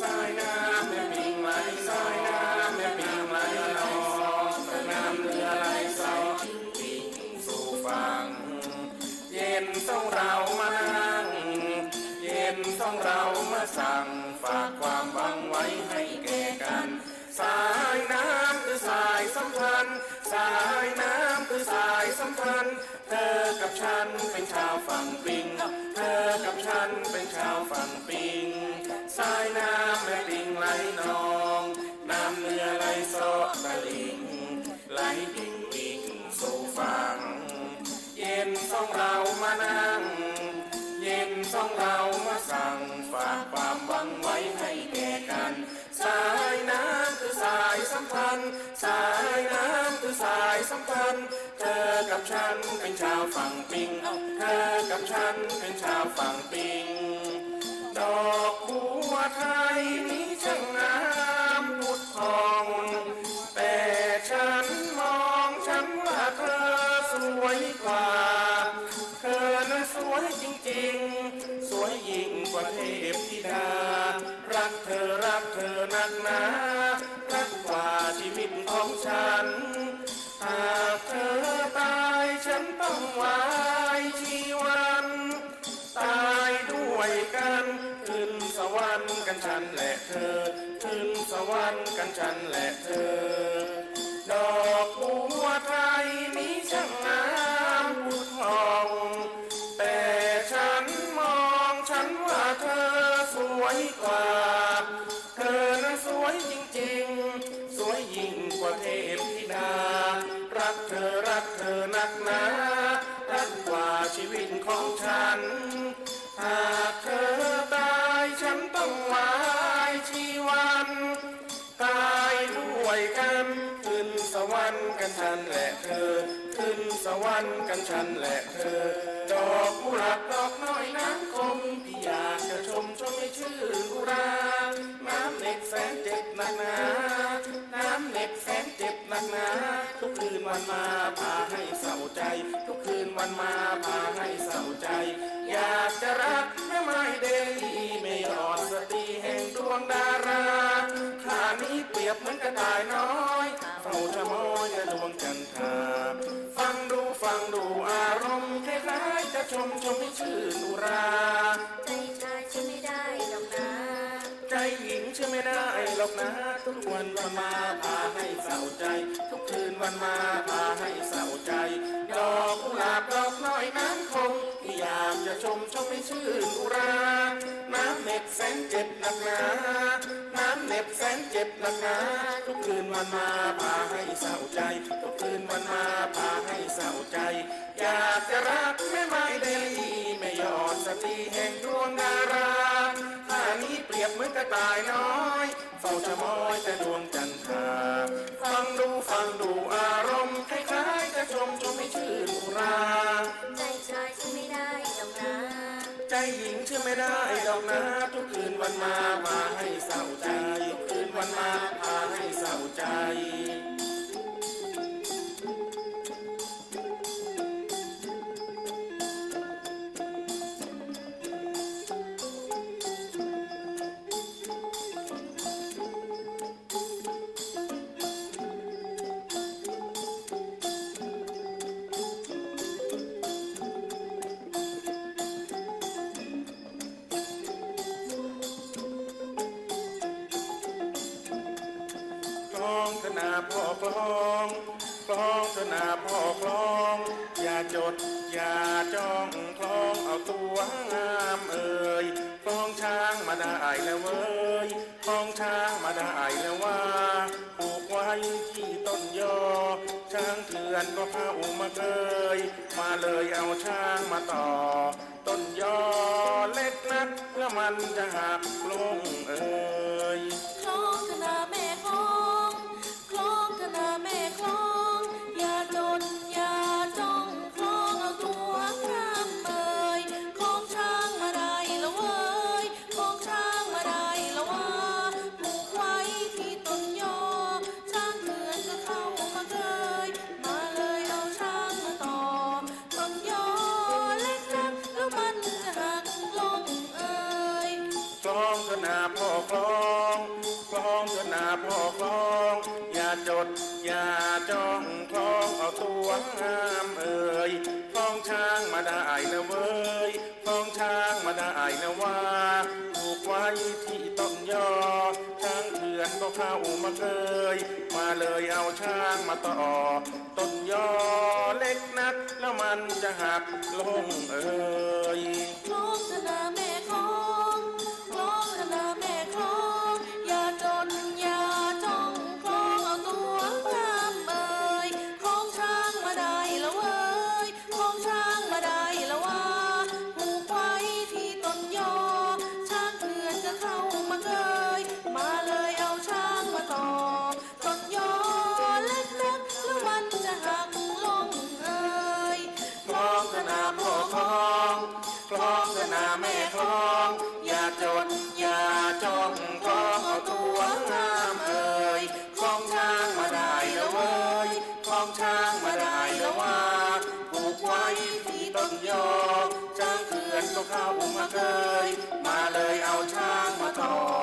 สายน้ำแม่ปิงไหลสายน้ำแม่ปิงไหลนองน้ำเรือไหลใสทิ้งสู่ฟังเย็นต้องเรามา เย็นต้องเรามาสั่งฝากความหวังไว้ให้แก่กัน สายน้ำคือสายสัมพันธ์ สายน้ำคือสายสัมพันธ์ เธอกับฉันเป็นชาวฝั่งปิง เธอกับฉันเป็นชาวฝั่งปิง สายน้ำแม่ปิงไหลนอง น้ำเนื้อไหลโซะตะลิง ไหลดิ่งวิ่งสู่ฝั่ง เย็นต้องเรามานั่งายน้ำคือสายสัมพันธ์ สายน้ำคือสายสัมพันธ์ เธอกับฉันเป็นชาวฝั่งปิง เธอกับฉันเป็นชาวฝั่งปิง ดอกบัวไทยนี้ช่างงามพุดพอง แต่ฉันมองฉันว่าเธอสวยกว่า เธอน่ะสวยจริงๆ ค์กั กันฉันและเธอ ขึ้นสวรรค์กันฉันและเธอ ดอกกุหลาบดอกน้อยน้ำคมที่อยากจะชมชมให้ชื่นอุราน้ำเหน็บแสนเจ็บหนักหนาน้ำเหน็บแสนเจ็บหนักหนาทุกคืนวันมาพาให้เศร้าใจ ทุกคืนวันมาพาให้เศร้าใจ อยากจะรักแม่ไม้เดลีไม่ยอดสตรีแห่งดวงดาราข้านี้เปรียบเหมือนกระต่ายน้อยายๆจะชมชมให้ชื่นอุรา ใจชายฉันไม่ได้หรอกนะใจหญิงเชื่อไม่ได้หรอกนะ ทุกวันวันมาพาให้เศร้าใจ ทุกคืนวันมาพาให้เศร้าใจ ดอกกุหลาบดอกน้อยน้ำคงที่อยากจะชมชมให้ชื่นอุรา น้ำเหน็บแสนเจ็บหนักหนา น้ำเหน็บแสนเจ็บหนักหนา ทุกคืนวันมาพาให้เศร้าใจ ทุกคืนวันมาพาให้เศร้าใจ อยากจะรักแม่ไม้เดลีไม่ยอด สตรีแห่งดวงดาราท่านี้เปรียบเหมือนกระต่ายน้อยเฝ้าชะมอยแต่ดวงจันทราฟังดูฟังดูอารมณ์คล้ายๆจะชมชมให้ชื่นอุรา ใจชายฉันไม่ได้หรอกนะใจหญิงเชื่อไม่ได้ดอกนะทุกคืนวันมาพาให้เศร้าใจ ทุกคืนวันมาพาให้เศร้าใจ คล้องธนาพ่อคล้อง อย่าจด อย่าจ้องคล้องเอาตัวงามเอ่ยคล้องช้างมาได้แล้วเว้ยคล้องช้างมาได้แล้วว่าผูกไว้ที่ต้นยอ ช้างเถื่อนก็เข้ามาเคยมาเลยเอาช้างมาต่อ ต้นยอเล็กนักเพื่อมันจะหักลงเอ่ย องเถอะนาพ่อคลอง อย่าจด อย่าจ้องคลองเอาตัวงามเอ่ยคลองช้างมาได้นะเว้ยคลองช้างมาได้นะว่าผูกไว้ที่ต้นยอช้างเถื่อนก็เข้ามาเคย มาเลยเอาช้างมาต่อ ต้นยอเล็กนัก แล้วมันจะหักลงเอ่ย นาแม่คลอง อย่าจดอย่าจองกองเอาตัวงามเอ่ยคลองช้างมาได้แล้วเว้ยคลองช้างมาได้แล้วว่าผูกไว้ที่ต้นยอจ้างเขื่อนก็เข้ามาเคยมาเลยเอาช้างมาต่อ